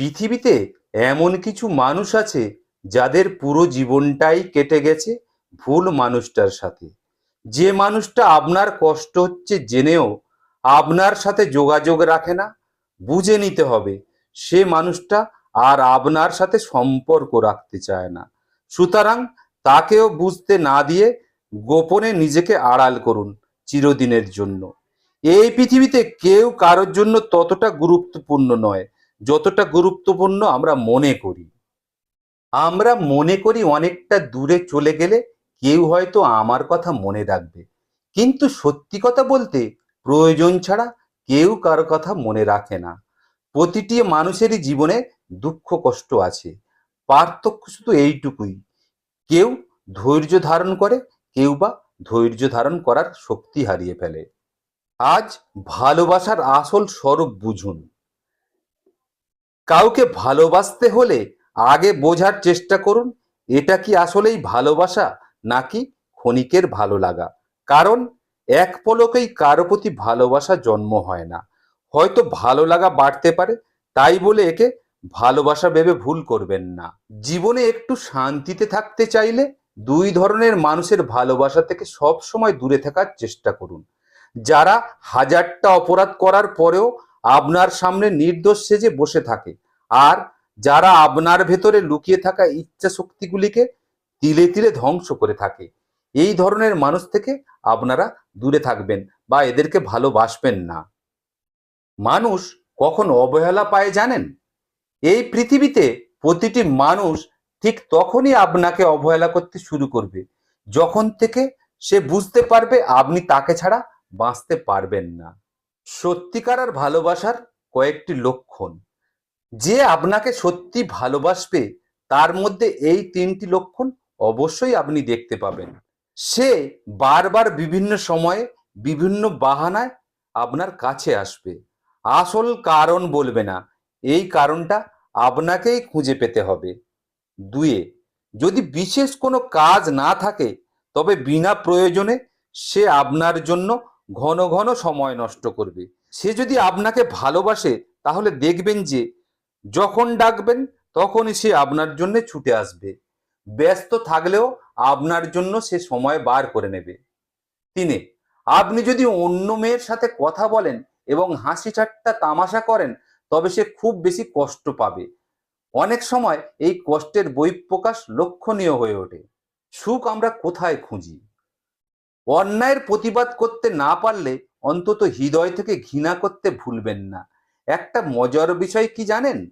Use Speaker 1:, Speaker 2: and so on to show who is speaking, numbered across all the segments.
Speaker 1: পৃথিবীতে এমন কিছু মানুষ আছে যাদের পুরো জীবনটাই কেটে গেছে ভুল মানুষটার সাথে। যে মানুষটা আপনার কষ্ট হচ্ছে জেনেও আপনার সাথে যোগাযোগ রাখে না, বুঝে নিতে হবে সে মানুষটা আর আপনার সাথে সম্পর্ক রাখতে চায় না। সুতরাং তাকেও বুঝতে না দিয়ে গোপনে নিজেকে আড়াল করুন চিরদিনের জন্য। এই পৃথিবীতে কেউ কারোর জন্য ততটা গুরুত্বপূর্ণ নয়। যতটা গুরুত্বপূর্ণ আমরা মনে করি। আমরা মনে করি অনেকটা দূরে চলে গেলে কেউ হয়তো আমার কথা মনে রাখবে। কিন্তু সত্যি কথা বলতে প্রয়োজন ছাড়া কেউ কারও কথা মনে রাখে না। প্রতিটি মানুষেরই জীবনে দুঃখ কষ্ট আছে। পার্থক্য শুধু এইটুকুই। কেউ ধৈর্য ধারণ করে, কেউ বা ধৈর্য ধারণ করার শক্তি হারিয়ে ফেলে। আজ ভালোবাসার আসল স্বরূপ বুঝুন। কাউকে ভালোবাসতে হলে আগে বোঝার চেষ্টা করুন, এটা কি আসলেই ভালোবাসা নাকি ক্ষণিকের ভালো লাগা? কারণ এক পলকেই কারও প্রতি ভালোবাসা জন্ম হয় না। হয়তো ভালো লাগা বাড়তে পারে, তাই বলে একে ভালোবাসা ভেবে ভুল করবেন না। জীবনে একটু শান্তিতে থাকতে চাইলে দুই ধরনের মানুষের ভালোবাসা থেকে সব সময় দূরে থাকার চেষ্টা করুন। যারা হাজারটা অপরাধ করার পরেও আপনার সামনে নির্দোষ সেজে বসে থাকে। আর যারা আপনার ভেতরে লুকিয়ে থাকা ইচ্ছা শক্তিগুলিকে তিলে তিলে ধ্বংস করে থাকে। এই ধরনের মানুষ থেকে আপনারা দূরে থাকবেন বা এদেরকে ভালোবাসবেন না। মানুষ কখন অবহেলা পায় জানেন? এই পৃথিবীতে প্রতিটি মানুষ ঠিক তখনই আপনাকে অবহেলা করতে শুরু করবে, যখন থেকে সে বুঝতে পারবে আপনি তাকে ছাড়া বাঁচতে পারবেন না। সত্যিকার আর ভালোবাসার কয়েকটি লক্ষণ। যে আপনাকে সত্যি ভালোবাসবে, তার মধ্যে এই তিনটি লক্ষণ অবশ্যই আপনি দেখতে পাবেন। সে বারবার বিভিন্ন সময়ে বিভিন্ন বাহানায় আপনার কাছে আসবে। আসল কারণ বলবে না। এই কারণটা আপনাকেই খুঁজে পেতে হবে। দুয়ে, যদি বিশেষ কোনো কাজ না থাকে, তবে বিনা প্রয়োজনে সে আপনার জন্য ঘন ঘন সময় নষ্ট করবে। সে যদি আপনাকে ভালোবাসে, তাহলে দেখবেন যে, যখন ডাকবেন, তখনই সে আপনার জন্য ছুটে আসবে। ব্যস্ত থাকলেও আপনার জন্য সে সময় বার করে নেবে। তিনে, আপনি যদি অন্য মেয়ের সাথে কথা বলেন এবং হাসি ঠাট্টা তামাশা করেন, তবে সে খুব বেশি কষ্ট পাবে। অনেক সময় এই কষ্টের বহিঃপ্রকাশ লক্ষণীয় হয়ে ওঠে। সুখ আমরা কোথায় খুঁজি? অন্যায়ের প্রতিবাদ করতে না পারলে অন্তত হৃদয় থেকে ঘৃণা করতে ভুলবেন না। একটা মজার বিষয় কি জানেন?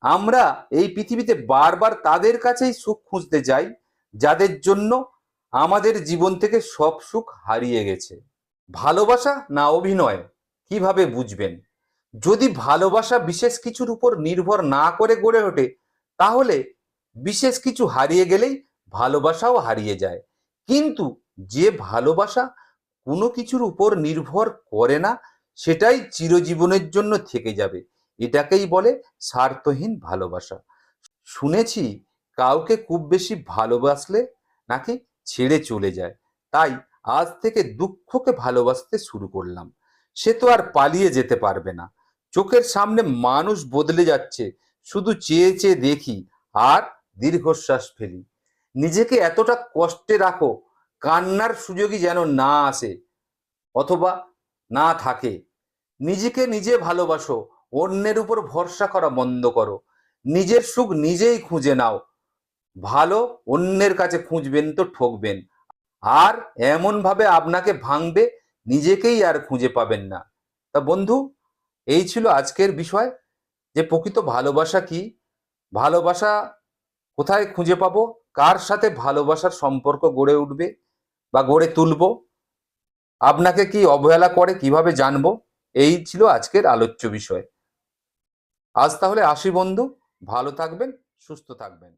Speaker 1: আমরা এই পৃথিবীতে বারবার তাদের কাছেই সুখ খুঁজতে যাই, যাদের জন্য আমাদের জীবন থেকে সব সুখ হারিয়ে গেছে। ভালোবাসা না অভিনয়? কীভাবে বুঝবেন? যদি ভালোবাসা বিশেষ কিছুর উপর নির্ভর না করে গড়ে ওঠে, তাহলে বিশেষ কিছু হারিয়ে গেলেই ভালোবাসাও হারিয়ে যায়। কিন্তু যে ভালোবাসা কোনো কিছুর উপর নির্ভর করে না, সেটাই চিরজীবনের জন্য থেকে যাবে। এটাকেই বলে স্বার্থহীন ভালোবাসা। শুনেছি কাউকে খুব বেশি ভালোবাসলে নাকি ছেড়ে চলে যায়। তাই আজ থেকে দুঃখকে ভালোবাসতে শুরু করলাম। সে তো আর পালিয়ে যেতে পারবে না। চোখের সামনে মানুষ বদলে যাচ্ছে। শুধু চেয়ে চেয়ে দেখি আর দীর্ঘশ্বাস ফেলি। নিজেকে এতটা কষ্টে রাখো কান্নার সুযোগই যেন না আসে অথবা না থাকে। নিজেকে নিজে ভালোবাসো, অন্যের উপর ভরসা করা বন্ধ করো। নিজের সুখ নিজেই খুঁজে নাও। ভালো অন্যের কাছে খুঁজবেন তো ঠকবেন। আর এমন ভাবে আপনাকে ভাঙবে, নিজেকেই আর খুঁজে পাবেন না। তা বন্ধু, এই ছিল আজকের বিষয়। যে প্রকৃত ভালোবাসা কি? ভালোবাসা কোথায় খুঁজে পাবো? কার সাথে ভালোবাসার সম্পর্ক গড়ে উঠবে? বা গড়ে তুলব? আপনাকে কি অবহেলা করে? কীভাবে জানব? এই ছিল আজকের আলোচ্য বিষয়। আজ তাহলে আসি বন্ধু। ভালো থাকবেন, সুস্থ থাকবেন।